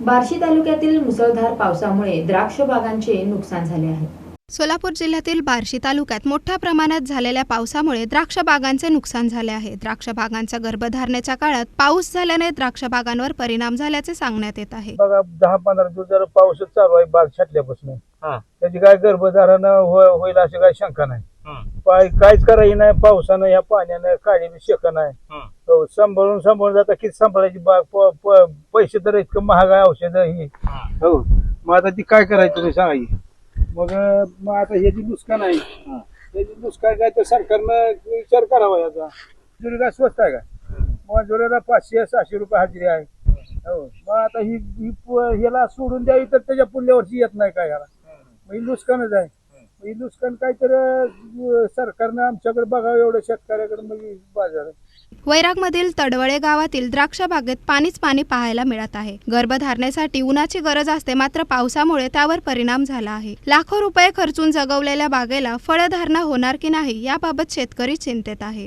बार्शी तालुक्यातील मुसळधार पावसामुळे द्राक्ष बागांचे नुकसान झाले आहे. सोलापूर जिल्ह्यातील बार्शी तालुक्यात मोठ्या प्रमाणात झालेल्या पावसामुळे द्राक्ष बागांचे नुकसान झाले आहे. द्राक्ष बागांच्या गर्भधारणेच्या काळात पाऊस झाल्याने द्राक्ष बागांवर परिणाम झाल्याचे सांगण्यात येत आहे. बघा दहा पंधरा दिवस जर पाऊसच चालू आहे बाग छाटल्यापासून हा. त्याची काय गर्भधारण होय- होईल अशी काही शंका नाही. हं, पाय काहीच करायची नाही पावसानं या पाण्यानं काळी शेक नाही. हं. सांभाळून सांभाळून जाता किती सांभाळायची बाग पैसे तर इतकं महाग आहे औषध ही. हो. मग आता ती काय करायची तुम्ही सांगा की. मग मग आता हे जी नुकसान आहे त्याची नुकसान काय तर सरकारनं विचार करावा याचा. मजुरी काय स्वस्त आहे का? मजुरीला पाचशे सहाशे रुपये हजेरी आहे. हो. मग आता ही ह्याला सोडून द्यावी तर त्याच्या पुढल्या वर्षी येत नाही काय ह्याला मग ही नुकसानच आहे. मग ही नुकसान काहीतरी अं, सरकारनं आमच्याकडे बघावं एवढं शेतकऱ्याकडे मग बाजार. वैरागमधील तडवळे गावातील द्राक्ष बागेत पाणीच पाणी पाहायला मिळत आहे. गर्भधारणेसाठी उन्हाची गरज असते मात्र पावसामुळे त्यावर परिणाम झाला आहे. लाखो रुपये खर्चून जगवलेल्या बागेला फळधारणा होणार की नाही याबाबत शेतकरी चिंतेत आहे.